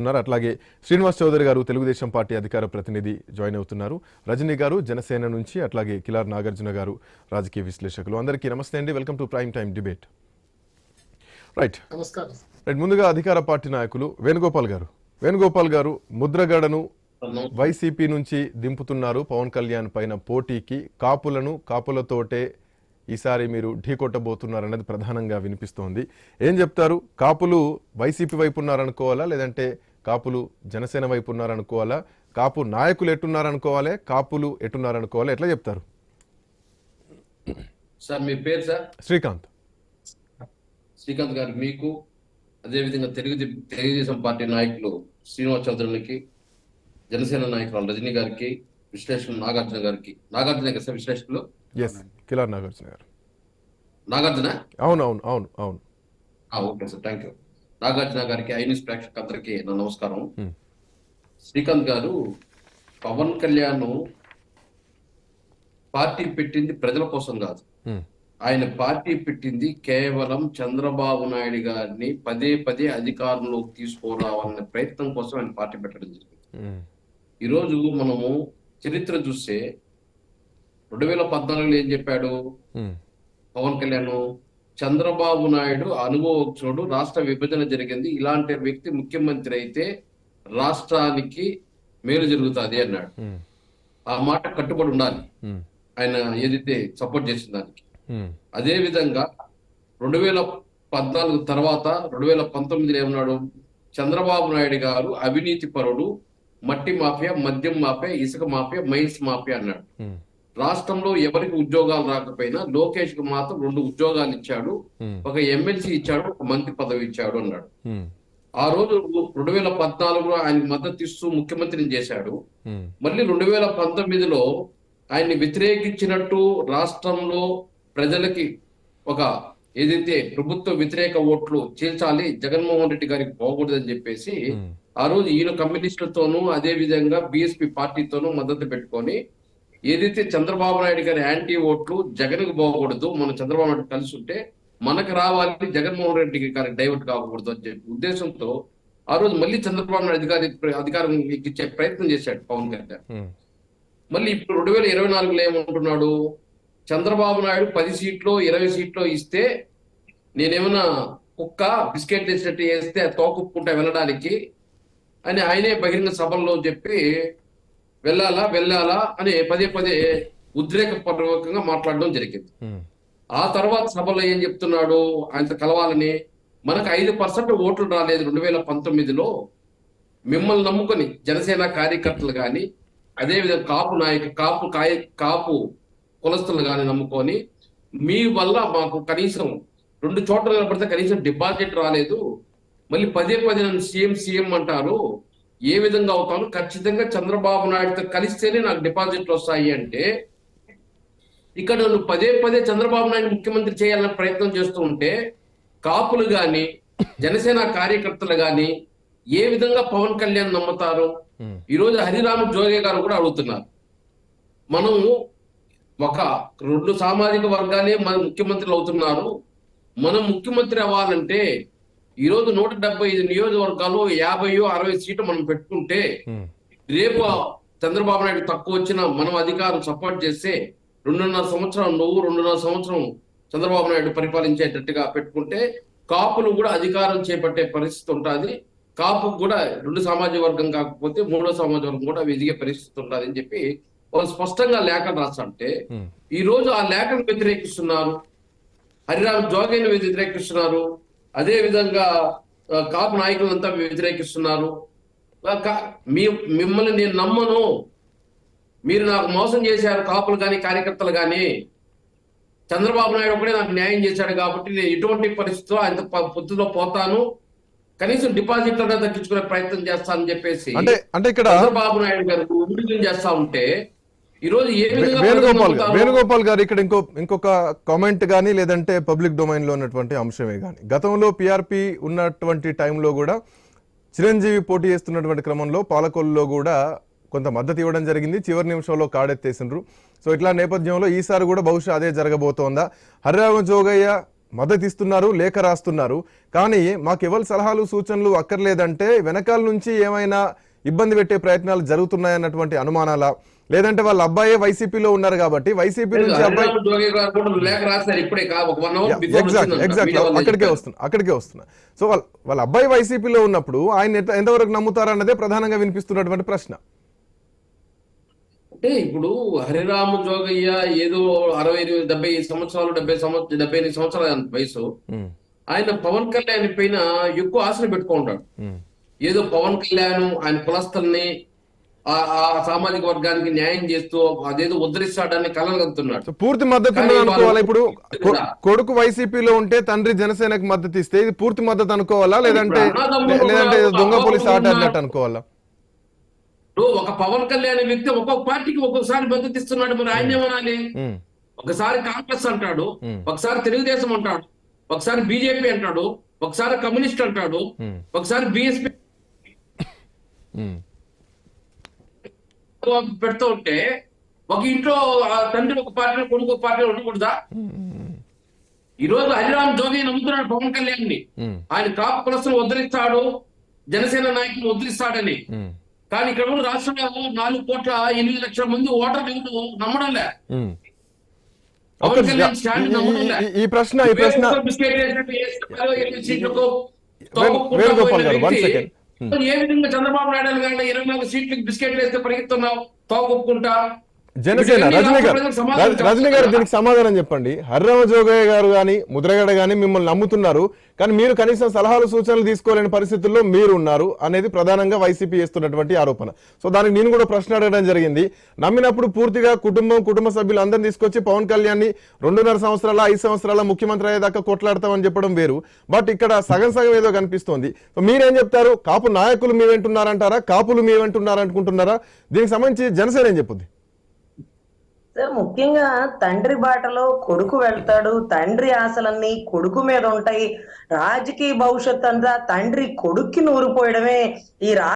ఉన్నారు అట్లాగే శ్రీనివాస్ చౌదరి గారు తెలుగుదేశం పార్టీ అధికార ప్రతినిధి జాయిన్ అవుతున్నారు. రజనీ గారు జనసేన నుంచి అట్లాగే కిలార్ నాగార్జున గారు రాజకీయ విశ్లేషకులు. అందరికీ నమస్తే అండి. Welcome to prime time debate. Right. నమస్కారం. రైట్ ముందుగా అధికార పార్టీ నాయకులు వేణుగోపాల్ గారు. వేణుగోపాల్ గారు ముద్రగడను వైసీపీ నుంచి దింపుతున్నారు పవన్ కళ్యాణ్ పైన పోటీకి. కాపులను కాపులతోటే ఈసారి మీరు ఢీకొట్టబోతున్నారన్నది ప్రధానంగా వినిపిస్తోంది. ఏం చెప్తారు? కాపులు వైసీపీ వైపు ఉన్నారనుకోవాలా? లేదంటే కాపులు జనసేన వైపు ఉన్నారనుకోవాలా? కాపు నాయకులు ఎట్టున్నారనుకోవాలి? కాపులు ఎట్టున్నారనుకోవాలా? ఎట్లా చెప్తారు? సార్ మీ పేరు సార్? శ్రీకాంత్. శ్రీకాంత్ గారు మీకు అదేవిధంగా తెలుగు తెలుగుదేశం పార్టీ నాయకులు శ్రీనివాస్ చౌదరికి జనసేన నాయకులు రజనీ గారికి విశ్లేషణ నాగార్జున గారికి నాగార్జున గారు సార్ విశ్లేషకులు? ఎస్ కిలార్ నాగార్జున గారు. నాగార్జున? అవును అవును అవును అవును. Okay sir thank you Nagarjuna గారికి ఐనిస్ ప్రేక్షకులందరికీ నా నమస్కారం. శ్రీకాంత్ గారు పవన్ కళ్యాణ్ పార్టీ పెట్టింది ప్రజల కోసం కాదు. ఆయన పార్టీ పెట్టింది కేవలం చంద్రబాబు నాయుడు గారిని పదే పదే అధికారంలోకి తీసుకురావాలనే ప్రయత్నం కోసం ఆయన పార్టీ పెట్టడం జరిగింది. ఈరోజు మనము చరిత్ర చూస్తే రెండు వేల పద్నాలుగులో ఏం చెప్పాడు? పవన్ కళ్యాణ్ చంద్రబాబు నాయుడు అనుభవజ్ఞుడు రాష్ట్ర విభజన జరిగింది. ఇలాంటి వ్యక్తి ముఖ్యమంత్రి అయితే రాష్ట్రానికి మేలు జరుగుతుంది అన్నాడు. ఆ మాట కట్టుబడి ఉండాలి. ఆయన ఏదైతే సపోర్ట్ చేసిన దానికి. అదే విధంగా రెండు వేల పద్నాలుగు తర్వాత రెండు వేల పంతొమ్మిదిలో ఏమన్నాడు? చంద్రబాబు నాయుడు గారు అవినీతి పరుడు మట్టి మాఫియా మద్యం మాఫియా ఇసుక మాఫియా మైన్స్ మాఫియా అన్నాడు. రాష్ట్రంలో ఎవరికి ఉద్యోగాలు రాకపోయినా లోకేష్కు మాత్రం రెండు ఉద్యోగాలు ఇచ్చాడు ఒక ఎమ్మెల్సీ ఇచ్చాడు ఒక మంత్రి పదవి ఇచ్చాడు అన్నాడు. ఆ రోజు రెండు వేల పద్నాలుగులో ఆయనకు మద్దతు ఇస్తూ ముఖ్యమంత్రిని చేశాడు. మళ్ళీ రెండు వేల పంతొమ్మిదిలో ఆయన్ని వ్యతిరేకించినట్టు రాష్ట్రంలో ప్రజలకి ఒక ఏదైతే ప్రభుత్వ వ్యతిరేక ఓట్లు చీల్చాలి జగన్మోహన్ రెడ్డి గారికి పోకూడదని చెప్పేసి ఆ రోజు ఈయన కమ్యూనిస్టులతోనూ అదే విధంగా బిఎస్పి పార్టీతోనూ మద్దతు పెట్టుకొని ఏదైతే చంద్రబాబు నాయుడు గారి యాంటీ ఓట్లు జగన్కి పోకూడదు మన చంద్రబాబు నాయుడు కలిసి ఉంటే మనకు రావాలి జగన్మోహన్ రెడ్డి గారికి డైవర్ట్ కాకూడదు అని చెప్పి ఉద్దేశంతో ఆ రోజు మళ్ళీ చంద్రబాబు నాయుడు అధికారి అధికారం ఇచ్చే ప్రయత్నం చేశాడు పవన్ కళ్యాణ్. మళ్ళీ ఇప్పుడు రెండు వేల ఇరవై నాలుగులో ఏమంటున్నాడు? చంద్రబాబు నాయుడు పది సీట్లు ఇరవై సీట్లు ఇస్తే నేనేమన్నా కుక్క బిస్కెట్ వేసినట్టు వేస్తే తోకుప్పుకుంటా వెళ్ళడానికి అని ఆయనే బహిరంగ సభల్లో చెప్పి వెళ్ళాలా వెళ్ళాలా అని పదే పదే ఉద్రేకపూర్వకంగా మాట్లాడడం జరిగింది. ఆ తర్వాత సభలో ఏం చెప్తున్నాడు? ఆయనతో కలవాలని మనకు ఐదు పర్సెంట్ ఓట్లు రాలేదు రెండు వేల పంతొమ్మిదిలో. మిమ్మల్ని నమ్ముకొని జనసేన కార్యకర్తలు కానీ అదేవిధంగా కాపు నాయక కాపు కాయ కాపు కులస్తులు కానీ నమ్ముకొని మీ వల్ల మాకు కనీసం రెండు చోట్ల నిలబడితే కనీసం డిపాజిట్ రాలేదు. మళ్ళీ పదే పదే నన్ను సీఎం సీఎం అంటారు. ఏ విధంగా అవుతాను? ఖచ్చితంగా చంద్రబాబు నాయుడుతో కలిస్తేనే నాకు డిపాజిట్లు వస్తాయి అంటే ఇక్కడ నువ్వు పదే పదే చంద్రబాబు నాయుడు ముఖ్యమంత్రి చేయాలన్న ప్రయత్నం చేస్తూ ఉంటే కాపులు గాని జనసేన కార్యకర్తలు గాని ఏ విధంగా పవన్ కళ్యాణ్ నమ్ముతారు? ఉమ్, ఈ రోజు హరిరామ జోగే గారు కూడా అడుగుతున్నారు. మనము ఒక రెండు సామాజిక వర్గాలే మన ముఖ్యమంత్రులు అవుతున్నారు. మనం ముఖ్యమంత్రి అవ్వాలంటే ఈ రోజు నూట డెబ్బై ఐదు నియోజకవర్గాలు యాభైయో అరవై సీట్లు మనం పెట్టుకుంటే రేపు చంద్రబాబు నాయుడు తక్కువ వచ్చిన మనం అధికారం సపోర్ట్ చేస్తే రెండున్నర సంవత్సరం నువ్వు రెండున్నర సంవత్సరం చంద్రబాబు నాయుడు పరిపాలించేటట్టుగా పెట్టుకుంటే కాపులు కూడా అధికారం చేపట్టే పరిస్థితి ఉంటుంది. కాపుకు కూడా రెండు సామాజిక వర్గం కాకపోతే మూడో సమాజ వర్గం కూడా ఎదిగే పరిస్థితి ఉంటుంది అని చెప్పి వాళ్ళు స్పష్టంగా లేఖలు రాస్తుంటే ఈ రోజు ఆ లేఖను వ్యతిరేకిస్తున్నారు. హరిరామ్ జోగేని వ్యతిరేకిస్తున్నారు. అదే విధంగా కాపు నాయకులంతా వ్యతిరేకిస్తున్నారు. మీ మిమ్మల్ని నేను నమ్మను. మీరు నాకు మోసం చేశారు కాపులు కానీ కార్యకర్తలు కానీ చంద్రబాబు నాయుడు ఒకటే నాకు న్యాయం చేశాడు కాబట్టి నేను ఎటువంటి పరిస్థితిలో ఆయన పొత్తులో పోతాను. కనీసం డిపాజిట్లనే తగ్గించుకునే ప్రయత్నం చేస్తానని చెప్పేసి అంటే ఇక్కడ చంద్రబాబు నాయుడు గారు చేస్తా ఉంటే వేణుగోపాల్? వేణుగోపాల్ గారు ఇక్కడ ఇంకో ఇంకొక కామెంట్ కానీ లేదంటే పబ్లిక్ డొమైన్లో ఉన్నటువంటి అంశమే కానీ గతంలో పిఆర్పి ఉన్నటువంటి టైంలో కూడా చిరంజీవి పోటీ చేస్తున్నటువంటి క్రమంలో పాలకొల్లులో కూడా కొంత మద్దతు ఇవ్వడం జరిగింది. చివరి నిమిషంలో కాడెత్తేసిండ్రు. సో ఇట్లా నేపథ్యంలో ఈసారి కూడా బహుశా అదే జరగబోతోందా? హరిరామ జోగయ్య మద్దతు ఇస్తున్నారు లేఖ రాస్తున్నారు. కానీ మాకు ఎవరి సలహాలు సూచనలు అక్కర్లేదంటే వెనకాల నుంచి ఏమైనా ఇబ్బంది పెట్టే ప్రయత్నాలు జరుగుతున్నాయన్నటువంటి అనుమానాలా లేదంటే వాళ్ళ అబ్బాయే వైసీపీలో ఉన్నారు కాబట్టి వైసీపీ నుంచి అబ్బాయి ఎగ్జాక్ట్ ఎగ్జాక్ట్ అక్కడికే వస్తున్నా అక్కడికే వస్తున్నా. సో వాళ్ళ వాళ్ళ అబ్బాయి వైసీపీలో ఉన్నప్పుడు ఆయన ఎంత- ఎంతవరకు నమ్ముతారన్నదే ప్రధానంగా వినిపిస్తున్నటువంటి ప్రశ్న. అంటే ఇప్పుడు హరిరామ జోగయ్య ఏదో అరవై ఎనిమిది డెబ్బై ఐదు సంవత్సరాలు డెబ్బై సంవత్సరం డెబ్బై ఎనిమిది సంవత్సరాల ఆయన వయసు. ఉమ్, ఆయన పవన్ కళ్యాణ్ పైన ఎక్కువ ఆశలు పెట్టుకుంటాడు. ఉమ్, ఏదో పవన్ కళ్యాణ్ ఆయన కులస్తుల్ని ఆ ఆ సామాజిక వర్గానికి న్యాయం చేస్తూ అదేదో ఉద్ధరిస్తాడని కలగలుగుతున్నాడు పూర్తి మద్దతు అనుకోవాలా ఇప్పుడు? కొడుకు వైసీపీలో ఉంటే తండ్రి జనసేనకు మద్దతు ఇస్తే ఇది పూర్తి మద్దతు అనుకోవాలా? లేదంటే లేదంటే దొంగ పోలీస్ ఆట. అన్నట్టు అనుకోవాలా? ఒక పవన్ కళ్యాణ్ వ్యక్తి ఒక్కొక్క పార్టీకి ఒక్కొక్కసారి మద్దతు ఇస్తున్నాడు మరి ఆయన ఏమనాలి? ఒకసారి కాంగ్రెస్ అంటాడు. ఒకసారి తెలుగుదేశం అంటాడు ఒకసారి బీజేపీ అంటాడు ఒకసారి కమ్యూనిస్ట్ అంటాడు. ఒకసారి బిఎస్పీ పెడుతూ ఉంటే ఒక ఇంట్లో ఆ తండ్రి ఒక పార్టీ కొడుకు ఒక పార్టీ ఉండకూడదా? ఈ రోజు హరిరామ్ జోగి నమ్ముతున్నాడు పవన్ కళ్యాణ్ని ఆయన కాపు కులస్తులు ఉద్ధరిస్తాడు జనసేన నాయకులు ఉద్ధరిస్తాడని ఉమ్, కానీ ఇక్కడ ఉన్న రాష్ట్రంలో నాలుగు కోట్ల ఎనిమిది లక్షల మంది ఓటర్లు ఎవరు నమ్మడం లే. ఈ- ప్రశ్న ఈ ప్రశ్న. వేణుగోపాల్ గారు, second. Hmm. ఏ విధంగా చంద్రబాబు నాయుడు గారు ఇరవై నాలుగు సీట్లకు బిస్కెట్లు వేస్తే పరిగెత్తున్నావు తోగొప్పుకుంటా? జనసేన రజనీ గారు. రజనీ గారు దీనికి సమాధానం చెప్పండి. హర్రామ జోగయ్య గారు కానీ ముద్రగడ కానీ మిమ్మల్ని నమ్ముతున్నారు. కానీ మీరు కనీసం సలహాలు సూచనలు తీసుకోలేని పరిస్థితుల్లో మీరు ఉన్నారు అనేది ప్రధానంగా వైసీపీ చేస్తున్నటువంటి ఆరోపణ. సో దానికి నేను కూడా ప్రశ్న అడగడం జరిగింది. నమ్మినప్పుడు పూర్తిగా కుటుంబం కుటుంబ సభ్యులు అందరిని తీసుకొచ్చి పవన్ కళ్యాణ్ని రెండున్నర సంవత్సరాల ఐదు సంవత్సరాల ముఖ్యమంత్రి అయ్యేదాకా కొట్లాడతామని చెప్పడం వేరు. బట్ ఇక్కడ సగం సగం ఏదో కనిపిస్తోంది. సో మీరేం చెప్తారు? కాపు నాయకులు మీ వెంటున్నారంటారా? కాపులు మీ వెంటున్నారు అనుకుంటున్నారా దీనికి సంబంధించి జనసేన ఏం చెప్పుద్ది? సార్ ముఖ్యంగా తండ్రి బాటలో కొడుకు వెళ్తాడు. తండ్రి ఆశలన్నీ కొడుకు మీద ఉంటాయి. రాజకీయ భవిష్యత్ అంతా తండ్రి కొడుక్కి నూరిపోయడమే ఈ రా